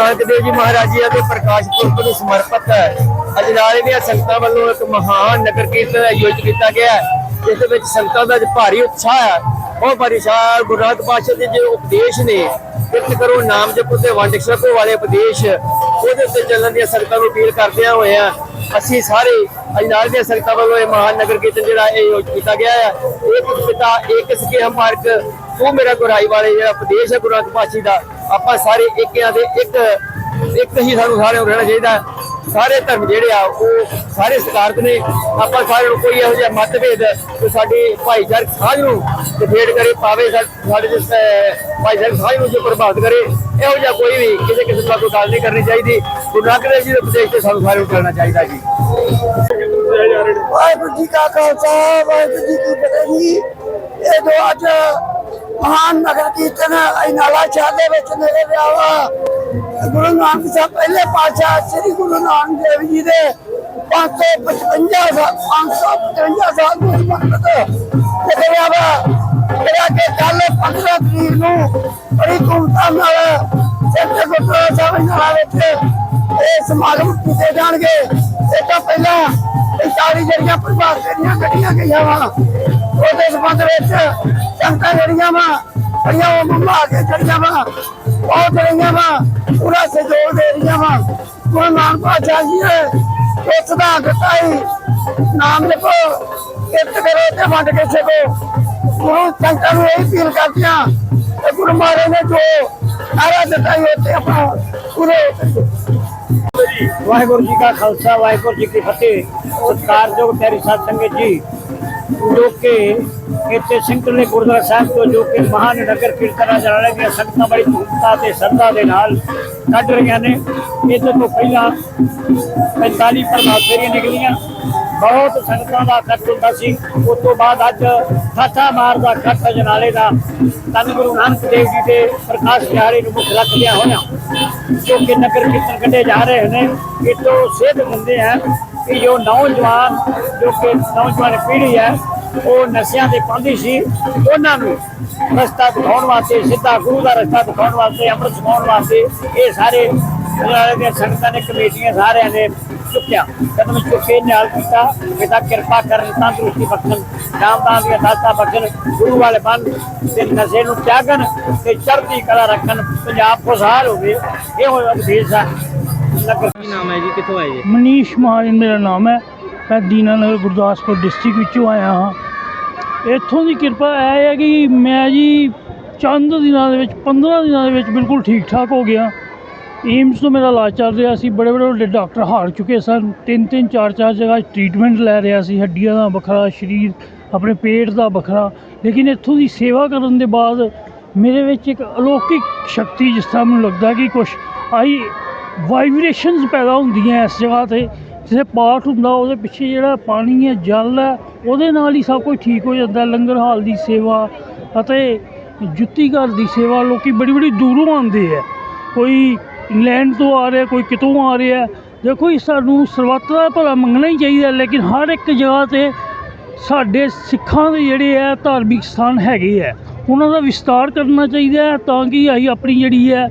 ਨਾਨਕ ਦੇਵ ਜੀ ਮਹਾਰਾਜ ਜੀ ਦੇ ਪ੍ਰਕਾਸ਼ ਪੁਰਬ ਨੂੰ ਸਮਰਪਿਤ ਅਜਨਾਲੇ ਦੀਆਂ ਸੰਗਤਾਂ ਵੱਲੋਂ ਇੱਕ ਮਹਾਨ ਨਗਰ ਕੀਰਤਨ ਆਯੋਜਿਤ ਕੀਤਾ ਗਿਆ ਹੈ, ਜਿਸ ਦੇ ਵਿੱਚ ਸੰਗਤਾਂ ਦਾ ਭਾਰੀ ਉਤਸ਼ਾਹ ਹੈ। ਉਹ ਪਰਿਸ਼ਾਰ ਗੁਰੂ ਨਾਨਕ ਪਾਤਸ਼ਾਹ ਦੇ ਜੋ ਉਪਦੇਸ਼ ਨੇ ਕਿਰਤ ਕਰੋ ਨਾਮ ਜਪੋ ਤੇ ਵੰਡ ਛਕੋ ਵਾਲੇ ਉਪਦੇਸ਼, ਉਹਦੇ ਉੱਤੇ ਚੱਲਣ ਦੀਆਂ ਸੰਗਤਾਂ ਨੂੰ ਅਪੀਲ ਕਰਦਿਆਂ ਹੋਇਆਂ ਅਸੀਂ ਸਾਰੇ ਅਜਨਾਲ ਦੀਆਂ ਸੰਗਤਾਂ ਵੱਲੋਂ ਇਹ ਮਹਾਨ ਨਗਰ ਕੀਰਤਨ ਜਿਹੜਾ ਇਹ ਆਯੋਜਿਤ ਕੀਤਾ ਗਿਆ ਹੈ। ਇੱਕ ਪਿਤਾ, ਇੱਕ ਸਕੇ ਹਮ ਪਾਰਕ ਉਹ ਮੇਰਾ ਗੁਰਾਈ ਵਾਲੇ ਜਿਹੜਾ ਉਪਦੇਸ਼ ਹੈ ਗੁਰੂ ਨਾਨਕ ਪਾਤਸ਼ਾਹ ਦਾ। ਆਪਾਂ ਸਾਰੇ ਇੱਕਿਆਂ ਦੇ ਇੱਕ ਇੱਕ ਹੀ ਸਾਨੂੰ ਸਾਰਿਆਂ ਨੂੰ ਰਹਿਣਾ ਚਾਹੀਦਾ। ਸਾਰੇ ਧਰਮ ਜਿਹੜੇ ਆ, ਉਹ ਸਾਰੇ ਸਕਾਰਤ ਨੇ। ਆਪਾਂ ਸਾਰਿਆਂ ਨੂੰ ਕੋਈ ਇਹੋ ਜਿਹਾ ਮਤਭੇਦ ਜੋ ਸਾਡੀ ਭਾਈਚਾਰਕ ਸਾਂਝ ਨੂੰ ਡਿਫੇਟ ਕਰੇ ਪਾਵੇ ਸਾਡੇ ਜਿਸ ਭਾਈਚਾਰਕ ਸਾਂਝ ਨੂੰ ਜੋ ਪ੍ਰਭਾਵਿਤ ਕਰੇ, ਇਹੋ ਜਿਹਾ ਕੋਈ ਵੀ ਕਿਸੇ ਕਿਸਮ ਦਾ ਕੋਈ ਗੱਲ ਨਹੀਂ ਕਰਨੀ ਚਾਹੀਦੀ। ਗੁਰੂ ਨਾਨਕ ਦੇਵ ਜੀ ਦੇ ਉਪਦੇਸ਼ ਤੇ ਸਾਨੂੰ ਸਾਰਿਆਂ ਨੂੰ ਚੱਲਣਾ ਚਾਹੀਦਾ ਜੀ। ਵਾਹਿਗੁਰੂ ਜੀ ਕਾ ਖਾਲਸਾ, ਵਾਹਿਗੁਰੂ ਜੀ ਕੀ ਫਤਿਹ ਜੀ। ਇਹ ਜੋ ਅੱਜ ਮਹਾਨ ਨਗਰ ਕੀਰਤਨ ਅਜਨਾਲਾ ਸ਼ਹਿਰ ਦੇ ਵਿੱਚ ਨੇੜੇ ਵਿਆ ਵਾ। ਗੁਰੂ ਨਾਨਕ ਸਾਹਿਬ ਪਹਿਲੇ ਪਾਤਸ਼ਾਹ ਸ੍ਰੀ ਗੁਰੂ ਨਾਨਕ ਦੇਵ ਜੀ ਦੇ 555 ਸਾਲ 555 ਸਾਲ ਦੀ ਉਮਰ ਤੇ ਲਿਖਿਆ ਵਾ। ਜਿਹੜਾ ਕਿ ਕੱਲ 15 ਤਰੀਕ ਨੂੰ ਬੜੀ ਧੂਮਧਾਮ ਨਾਲ ਸੱਚੇ ਗੁਰਦੁਆਰਾ ਸਾਹਿਬ ਇਨਾਲਾ ਵਿੱਚ ਇਹ ਸਮਾਗਮ ਕੀਤੇ ਜਾਣਗੇ। ਇਹ ਤਾਂ ਪਹਿਲਾਂ ਇਹ ਸਾਰੀ ਜਿਹੜੀਆਂ ਪ੍ਰਭਾਤ ਜਿਹੜੀਆਂ ਕੱਢੀਆਂ ਗਈਆਂ ਵਾ। ਉਹਦੇ ਸੰਬੰਧ ਵਿੱਚ ਸੰਗਤਾਂ ਜਿਹੜੀਆਂ ਵਾ, ਬੜੀਆਂ ਉਹ ਮੰਮਾ ਕੇ ਚੜੀਆਂ ਵਾ ਬਹੁਤ ਰਹੀਆਂ ਵਾ, ਪੂਰਾ ਸਹਿਯੋਗ ਦੇ ਰਹੀਆਂ ਵਾ। ਗੁਰੂ ਨਾਨਕ ਪਾਤਸ਼ਾਹ ਜੀ ਨੇ ਇਹ ਸਿਧਾਂਤ ਦਿੱਤਾ ਨਾਮ ਲਿਖੋ, ਕਿਰਤ ਕਰੋ ਤੇ ਵੰਡ ਕੇ ਛਕੋ। ਗੁਰੂ ਸੰਗਤਾਂ ਨੂੰ ਇਹ ਅਪੀਲ ਕਰਦੀਆਂ, ਤੇ ਗੁਰੂ ਮਹਾਰਾਜ ਨੇ ਜੋ ਸਾਰਾ ਦਿੱਤਾ ਹੀ ਉੱਤੇ ਆਪਣਾ ਪੂਰੇ ਵਾਹਿਗੁਰੂ ਜੀ ਕਾ ਖਾਲਸਾ, ਵਾਹਿਗੁਰੂ ਜੀ ਕੀ ਫਤਿਹ। ਸਤਿਕਾਰਯੋਗ ਪਿਆਰੀ ਸਾਧ ਸੰਗਤ ਜੀ। ਜੋ ਕਿ ਇੱਥੇ ਸਿੰਘਲੇ ਗੁਰਦੁਆਰਾ ਸਾਹਿਬ ਤੋਂ ਜੋ ਕਿ ਮਹਾਨ ਨਗਰ ਕੀਰਤਨ ਜਾਣੇ ਦੀਆਂ ਸੰਗਤਾਂ ਬੜੀ ਧੂਮਤਾ ਤੇ ਸ਼ਰਧਾ ਦੇ ਨਾਲ ਕੱਢ ਰਹੀਆਂ ਨੇ, ਇਹਦੇ ਤੋਂ ਪਹਿਲਾਂ 45 ਪ੍ਰਭਾਤ ਫੇਰੀਆਂ ਨਿਕਲੀਆਂ। ਬਹੁਤ ਸੰਗਤਾਂ ਦਾ ਇਕੱਠ ਹੁੰਦਾ ਸੀ। ਉਸ ਤੋਂ ਬਾਅਦ ਅੱਜ ਠਾਠਾ ਮਾਰਦਾ ਇਕੱਠ ਜਨਾਲੇ ਦਾ ਧੰਨ ਗੁਰੂ ਨਾਨਕ ਦੇਵ ਜੀ ਦੇ ਪ੍ਰਕਾਸ਼ ਦਿਹਾੜੇ ਨੂੰ ਮੁੱਖ ਰੱਖਦਿਆਂ ਹੋਇਆ ਜੋ ਕਿ ਨਗਰ ਕੀਰਤਨ ਕੱਢੇ ਜਾ ਰਹੇ ਨੇ, ਇਹ ਤੋਂ ਸਿੱਧ ਹੁੰਦੇ ਹੈ। ਕਿ ਜੋ ਨੌਜਵਾਨ, ਜੋ ਕਿ ਨੌਜਵਾਨ ਪੀੜ੍ਹੀ ਹੈ, ਉਹ ਨਸ਼ਿਆਂ ਦੇ ਪਾਉਂਦੀ ਸੀ। ਉਹਨਾਂ ਨੂੰ ਰਸਤਾ ਦਿਖਾਉਣ ਵਾਸਤੇ, ਸਿੱਧਾ ਗੁਰੂ ਦਾ ਰਸਤਾ ਦਿਖਾਉਣ ਵਾਸਤੇ, ਅੰਮ੍ਰਿਤ ਛਕਾਉਣ ਵਾਸਤੇ ਇਹ ਸਾਰੇ ਗੁਰਦੁਆਰੇ ਦੀਆਂ ਸੰਗਤਾਂ ਨੇ ਕਮੇਟੀਆਂ ਸਾਰਿਆਂ ਨੇ ਚੁੱਕਿਆ। ਕਦਮ ਚੁੱਕੇ ਨਾਲ ਕੀਤਾ। ਪਿਤਾ ਕਿਰਪਾ ਕਰਨ ਤੰਦਰੁਸਤੀ ਬਖਸ਼ਣ। ਨਾਮਦਾਨ ਦੀਆਂ ਦਾਤਾਂ ਬਖਸ਼ਣ ਗੁਰੂ ਵਾਲੇ ਬਣ ਤੇ ਨਸ਼ੇ ਨੂੰ ਤਿਆਗਣ ਤੇ ਚੜ੍ਹਦੀ ਕਲਾ ਰੱਖਣ ਪੰਜਾਬ ਖੁਸ਼ਹਾਲ ਹੋਵੇ ਇਹ ਹੋਇਆ ਉਪਦੇਸ਼ ਹੈ ਨਗਰ ਕੀ ਨਾਮ ਹੈ ਜੀ? ਕਿੱਥੋਂ ਆਏ ਜੀ? ਮਨੀਸ਼ ਮਹਾਜਨ ਮੇਰਾ ਨਾਮ ਹੈ। ਮੈਂ ਦੀਨਾਨਗਰ ਗੁਰਦਾਸਪੁਰ ਡਿਸਟ੍ਰਿਕਟ ਵਿੱਚੋਂ ਆਇਆ ਹਾਂ। ਇੱਥੋਂ ਦੀ ਕਿਰਪਾ ਇਹ ਹੈ ਕਿ ਮੈਂ ਜੀ ਚੰਦ ਦਿਨਾਂ ਦੇ ਵਿੱਚ 15 ਦਿਨਾਂ ਦੇ ਵਿੱਚ ਬਿਲਕੁਲ ਠੀਕ ਠਾਕ ਹੋ ਗਿਆ। ਏਮਸ ਤੋਂ ਮੇਰਾ ਇਲਾਜ ਚੱਲ ਰਿਹਾ ਸੀ, ਬੜੇ ਬੜੇ ਵੱਡੇ ਡਾਕਟਰ ਹਾਰ ਚੁੱਕੇ ਸਨ। ਤਿੰਨ ਤਿੰਨ, ਚਾਰ ਚਾਰ ਜਗ੍ਹਾ ਟ੍ਰੀਟਮੈਂਟ ਲੈ ਰਿਹਾ ਸੀ, ਹੱਡੀਆਂ ਦਾ ਵੱਖਰਾ, ਸਰੀਰ, ਆਪਣੇ ਪੇਟ ਦਾ ਵੱਖਰਾ। ਲੇਕਿਨ ਇੱਥੋਂ ਦੀ ਸੇਵਾ ਕਰਨ ਦੇ ਬਾਅਦ ਮੇਰੇ ਵਿੱਚ ਇੱਕ ਅਲੌਕਿਕ ਸ਼ਕਤੀ ਜਿਸ ਤਰ੍ਹਾਂ ਮੈਨੂੰ ਲੱਗਦਾ ਕਿ ਕੁਛ ਆਈ ਵਾਈਬ੍ਰੇਸ਼ਨਸ ਪੈਦਾ ਹੁੰਦੀਆਂ ਇਸ ਜਗ੍ਹਾ ਤੇ। ਜਿਵੇਂ ਪਾਠ ਹੁੰਦਾ, ਉਹਦੇ ਪਿੱਛੇ ਜਿਹੜਾ ਪਾਣੀ ਹੈ ਜਲ ਹੈ, ਉਹਦੇ ਨਾਲ ਹੀ ਸਭ ਕੁਝ ਠੀਕ ਹੋ ਜਾਂਦਾ। ਲੰਗਰ ਹਾਲ ਦੀ ਸੇਵਾ ਅਤੇ ਜੁੱਤੀ ਘਰ ਦੀ ਸੇਵਾ ਲੋਕੀ ਬੜੀ ਬੜੀ ਦੂਰੋਂ ਆਉਂਦੇ ਆ। ਕੋਈ ਇੰਗਲੈਂਡ ਤੋਂ ਆ ਰਿਹਾ, ਕੋਈ ਕਿਤੋਂ ਆ ਰਿਹਾ। ਦੇਖੋ ਜੀ, ਸਾਨੂੰ ਸਰਬੱਤ ਦਾ ਭਲਾ ਮੰਗਣਾ ਹੀ ਚਾਹੀਦਾ, ਲੇਕਿਨ ਹਰ ਇੱਕ ਜਗ੍ਹਾ ਤੇ ਸਾਡੇ ਸਿੱਖਾਂ ਦੇ ਜਿਹੜੇ ਹੈ ਧਾਰਮਿਕ ਸਥਾਨ ਹੈਗੇ ਹੈ ਉਹਨਾਂ ਦਾ ਵਿਸਤਾਰ ਕਰਨਾ ਚਾਹੀਦਾ ਹੈ ਤਾਂ ਕਿ ਅਸੀਂ ਆਪਣੀ ਜਿਹੜੀ ਹੈ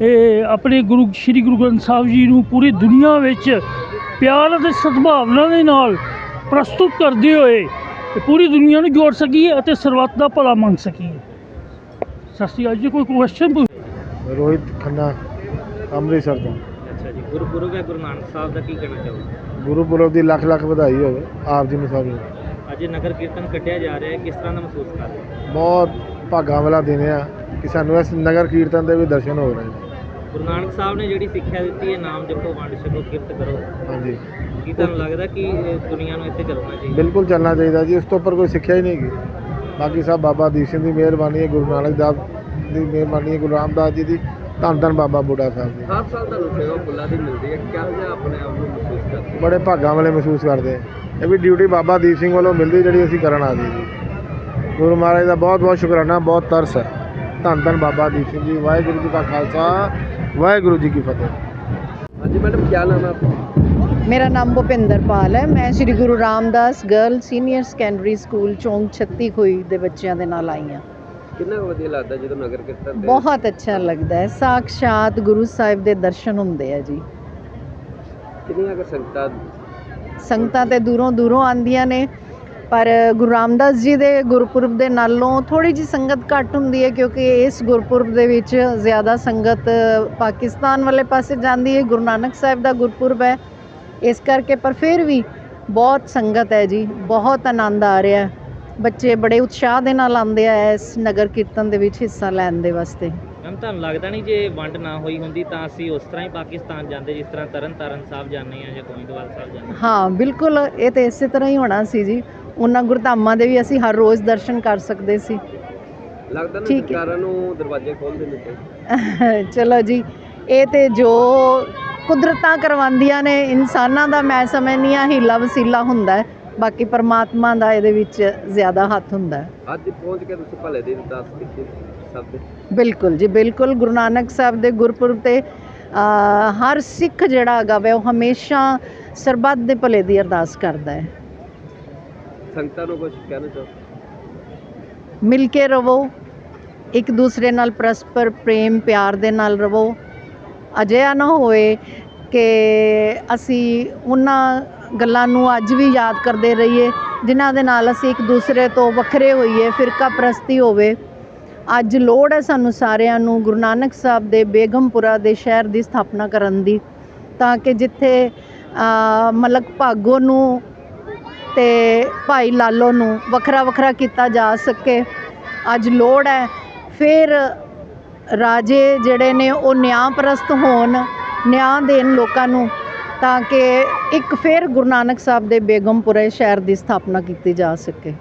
ਇਹ ਆਪਣੇ ਗੁਰੂ, ਸ੍ਰੀ ਗੁਰੂ ਗ੍ਰੰਥ ਸਾਹਿਬ ਜੀ ਨੂੰ ਪੂਰੀ ਦੁਨੀਆ ਵਿੱਚ ਪਿਆਰ ਅਤੇ ਸਦਭਾਵਨਾ ਦੇ ਨਾਲ ਪ੍ਰਸਤੁਤ ਕਰਦੇ ਹੋਏ ਤੇ ਪੂਰੀ ਦੁਨੀਆ ਨੂੰ ਜੋੜ ਸਕੀਏ ਅਤੇ ਸਰਬੱਤ ਦਾ ਭਲਾ ਮੰਗ ਸਕੀਏ। ਸਤਿ ਸ਼੍ਰੀ ਅਕਾਲ ਜੀ, ਕੋਈ ਕੁਐਸਚਨ ਰੋਹਿਤ ਖੰਨਾ। ਅੰਮ੍ਰਿਤਸਰ ਤੋਂ। ਅੱਛਾ ਜੀ ਗੁਰਪੁਰਬ ਹੈ ਗੁਰੂ ਨਾਨਕ ਸਾਹਿਬ ਦਾ ਕੀ ਕਹਿਣਾ ਚਾਹੋਗੇ? ਗੁਰੂ ਪੁਰਬ ਦੀ ਲੱਖ ਲੱਖ ਵਧਾਈ ਹੋਵੇ ਆਪ ਜੀ ਨੂੰ ਸਭ ਨੂੰ। ਅੱਜ ਨਗਰ ਕੀਰਤਨ ਕੱਢਿਆ ਜਾ ਰਿਹਾ ਹੈ ਕਿਸ ਤਰ੍ਹਾਂ ਦਾ ਮਹਿਸੂਸ ਕਰ ਰਹੇ ਹੋ? ਬਹੁਤ ਭਾਗਾਂ ਵਾਲਾ ਦਿਨ ਆ ਕਿ ਸਾਨੂੰ ਇਸ ਨਗਰ ਕੀਰਤਨ ਦੇ ਵੀ ਦਰਸ਼ਨ ਹੋ ਰਹੇ ਨੇ। ਗੁਰੂ ਨਾਨਕ ਸਾਹਿਬ ਨੇ ਜਿਹੜੀ ਸਿੱਖਿਆ ਦਿੱਤੀ ਹੈ ਨਾਮ ਜਪੋ ਵੰਡ ਛਕੋ ਕਿਰਤ ਕਰੋ। ਹਾਂਜੀ। ਕੀ ਤੁਹਾਨੂੰ ਲੱਗਦਾ ਕਿ ਇਹ ਦੁਨੀਆ ਨੂੰ ਇੱਥੇ ਚੱਲਣਾ ਚਾਹੀਦਾ? ਬਿਲਕੁਲ ਚੱਲਣਾ ਚਾਹੀਦਾ ਜੀ ਉਸ ਤੋਂ ਉੱਪਰ ਕੋਈ ਸਿੱਖਿਆ ਹੀ ਨਹੀਂ ਗੀ ਬਾਕੀ ਸਭ ਬਾਬਾ ਦੀਪ ਸਿੰਘ ਦੀ ਮਿਹਰਬਾਨੀ ਹੈ ਗੁਰੂ ਨਾਨਕ ਦੇਵ ਦੀ ਮਿਹਰਬਾਨੀ ਹੈ ਗੁਰੂ ਰਾਮਦਾਸ ਜੀ ਦੀ ਧੰਨ ਧੰਨ ਬਾਬਾ ਬੁੱਢਾ ਸਾਹਿਬ ਜੀ। ਹਰ ਸਾਲ ਤੁਹਾਨੂੰ ਸੇਵਾ ਫੁੱਲਾਂ ਦੀ ਮਿਲਦੀ ਹੈ। ਕਿਹੋ ਜਿਹਾ ਆਪਣੇ ਆਪ ਨੂੰ ਮਹਿਸੂਸ ਕਰਦੇ ਬੜੇ ਭਾਗਾਂ ਵਾਲੇ ਮਹਿਸੂਸ ਕਰਦੇ ਆ। ਇਹ ਵੀ ਡਿਊਟੀ ਬਾਬਾ ਦੀਪ ਸਿੰਘ ਵੱਲੋਂ ਮਿਲਦੀ ਜਿਹੜੀ ਅਸੀਂ ਕਰਨ ਆ ਗਏ ਜੀ। ਗੁਰੂ ਮਹਾਰਾਜ ਦਾ ਬਹੁਤ ਬਹੁਤ ਸ਼ੁਕਰਾਨਾ ਬਹੁਤ ਤਰਸ ਹੈ। ਧੰਨ ਧੰਨ ਬਾਬਾ ਦੀਪ ਸਿੰਘ ਜੀ। ਵਾਹਿਗੁਰੂ ਜੀ ਕਾ ਖਾਲਸਾ ਵਾਹਿਗੁਰੂ ਜੀ ਕੀ ਫਤਿਹ। ਹਾਂਜੀ ਮੈਡਮ ਕੀ ਨਾਮ ਹੈ ਆਪਕਾ? ਮੇਰਾ ਨਾਮ ਭੁਪਿੰਦਰ ਪਾਲ ਹੈ। ਮੈਂ Sri Guru Ramdas girl senior secondary school ਚੌਂਕ 36 ਖੋਈ ਦੇ ਬੱਚਿਆਂ ਦੇ ਨਾਲ ਆਈ ਹਾਂ। ਕਿੰਨਾ ਵਧੀਆ ਲੱਗਦਾ ਜਦੋਂ ਨਗਰ ਕੀਰਤਨ ਬਹੁਤ ਅੱਛਾ ਲੱਗਦਾ ਹੈ। ਸਾਖਸ਼ਾਤ ਗੁਰੂ ਸਾਹਿਬ ਦੇ ਦਰਸ਼ਨ ਹੁੰਦੇ ਆ ਜੀ। ਕਿੰਨੀਆਂ ਕੁ ਸੰਗਤਾਂ ਸੰਗਤਾਂ ਤੇ ਦੂਰੋਂ ਦੂਰੋਂ ਆਉਂਦੀਆਂ ਨੇ ਪਰ ਗੁਰੂ ਰਾਮਦਾਸ ਜੀ ਦੇ ਗੁਰਪੁਰਬ ਦੇ ਨਾਲੋਂ ਥੋੜੀ ਜੀ ਸੰਗਤ ਘੱਟ ਹੁੰਦੀ ਹੈ ਕਿਉਂਕਿ ਇਸ ਗੁਰਪੁਰਬ ਦੇ ਵਿੱਚ ਜ਼ਿਆਦਾ ਸੰਗਤ ਪਾਕਿਸਤਾਨ ਵਾਲੇ ਪਾਸੇ ਜਾਂਦੀ ਹੈ ਗੁਰੂ ਨਾਨਕ ਸਾਹਿਬ ਦਾ ਗੁਰਪੁਰਬ ਹੈ। ਇਸ ਕਰਕੇ ਪਰ ਫਿਰ ਵੀ ਬਹੁਤ ਸੰਗਤ ਹੈ ਜੀ ਬਹੁਤ ਆਨੰਦ ਆ ਰਿਹਾ ਹੈ। ਬੱਚੇ ਬੜੇ ਉਤਸ਼ਾਹ ਦੇ ਨਾਲ ਆਉਂਦੇ ਆ ਇਸ ਨਗਰ ਕੀਰਤਨ ਦੇ ਵਿੱਚ ਹਿੱਸਾ ਲੈਣ ਦੇ ਵਾਸਤੇ। ਮੈਮ ਤੁਹਾਨੂੰ ਲੱਗਦਾ ਨਹੀਂ ਜੇ ਵੰਡ ਨਾ ਹੋਈ ਹੁੰਦੀ ਤਾਂ ਅਸੀਂ ਉਸ ਤਰ੍ਹਾਂ ਹੀ ਪਾਕਿਸਤਾਨ ਜਾਂਦੇ ਜਿਸ ਤਰ੍ਹਾਂ ਤਰਨ ਤਾਰਨ ਸਾਹਿਬ ਜਾਂਦੇ ਆ ਜਾਂ ਗੋਇੰਦਵਾਲ ਸਾਹਿਬ ਜਾਂਦੇ ਹਾਂ। ਹਾਂ ਬਿਲਕੁਲ ਇਹ ਤੇ ਇਸੇ ਤਰ੍ਹਾਂ ਹੀ ਹੋਣਾ ਸੀ ਜੀ। ਉਹਨਾਂ ਗੁਰਧਾਮਾਂ ਦੇ ਵੀ ਅਸੀਂ ਹਰ ਰੋਜ਼ ਦਰਸ਼ਨ ਕਰ ਸਕਦੇ ਸੀ। ਲੱਗਦਾ ਨਾ ਠੀਕ ਹੈ। ਸਰਕਾਰਾਂ ਨੂੰ ਦਰਵਾਜ਼ੇ ਖੋਲ ਦੇਣੇ ਚਾਹੀਦੇ ਚਲੋ ਜੀ ਇਹ ਤੇ ਜੋ ਕੁਦਰਤਾਂ ਕਰਵਾਉਂਦੀਆਂ ਨੇ ਇਨਸਾਨਾਂ ਦਾ ਮੈਂ ਸਮਝਨੀ ਆ ਹੀਲਾ ਵਸੀਲਾ ਹੁੰਦਾ ਬਾਕੀ ਪਰਮਾਤਮਾ ਦਾ ਇਹਦੇ ਵਿੱਚ ਜ਼ਿਆਦਾ ਹੱਥ ਹੁੰਦਾ। ਅੱਜ ਪਹੁੰਚ ਕੇ ਤੁਸੀਂ ਭਲੇ ਦੀ ਅਰਦਾਸ ਕੀਤੀ ਸਭ ਦੇ। ਬਿਲਕੁਲ ਜੀ ਬਿਲਕੁਲ। ਗੁਰੂ ਨਾਨਕ ਸਾਹਿਬ ਦੇ ਗੁਰਪੁਰਬ ਤੇ ਹਰ ਸਿੱਖ ਜਿਹੜਾ ਹੈਗਾ ਵਾ ਉਹ ਹਮੇਸ਼ਾ ਸਰਬੱਤ ਦੇ ਭਲੇ ਦੀ ਅਰਦਾਸ ਕਰਦਾ ਹੈ। ਸੰਗਤਾਂ ਨੂੰ ਕੁਝ ਕਹਿਣਾ ਚਾਹੋ? ਮਿਲ ਕੇ ਰਵੋ ਇੱਕ ਦੂਸਰੇ ਨਾਲ ਪਰਸਪਰ ਪ੍ਰੇਮ ਪਿਆਰ ਦੇ ਨਾਲ ਰਵੋ। ਅਜਿਹਾ ਨਾ ਹੋਏ ਕਿ ਅਸੀਂ ਉਹਨਾਂ ਗੱਲਾਂ ਨੂੰ ਅੱਜ ਵੀ ਯਾਦ ਕਰਦੇ ਰਹੀਏ, ਜਿਨ੍ਹਾਂ ਦੇ ਨਾਲ ਅਸੀਂ ਇੱਕ ਦੂਸਰੇ ਤੋਂ ਵੱਖਰੇ ਹੋਈਏ, ਫਿਰਕਾ ਪ੍ਰਸਤੀ ਹੋਵੇ। ਅੱਜ ਲੋੜ ਹੈ ਸਾਨੂੰ ਸਾਰਿਆਂ ਨੂੰ ਗੁਰੂ ਨਾਨਕ ਸਾਹਿਬ ਦੇ ਬੇਗਮਪੁਰਾ ਦੇ ਸ਼ਹਿਰ ਦੀ ਸਥਾਪਨਾ ਕਰਨ ਦੀ, ਤਾਂ ਕਿ ਜਿੱਥੇ ਮਲਕ ਭਾਗੋ ਨੂੰ ਤੇ ਭਾਈ ਲਾਲੋ ਨੂੰ ਵੱਖਰਾ ਵੱਖਰਾ ਕੀਤਾ ਜਾ ਸਕੇ। ਅੱਜ ਲੋੜ ਹੈ, ਫਿਰ ਰਾਜੇ ਜਿਹੜੇ ਨੇ ਉਹ ਨਿਆਂਪਰਸਤ ਹੋਣ। ਨਿਆਂ ਦੇਣ ਲੋਕਾਂ ਨੂੰ ਤਾਂ ਕਿ ਇੱਕ ਫਿਰ ਗੁਰੂ ਨਾਨਕ ਸਾਹਿਬ ਦੇ ਬੇਗਮਪੁਰੇ ਸ਼ਹਿਰ ਦੀ ਸਥਾਪਨਾ ਕੀਤੀ ਜਾ ਸਕੇ।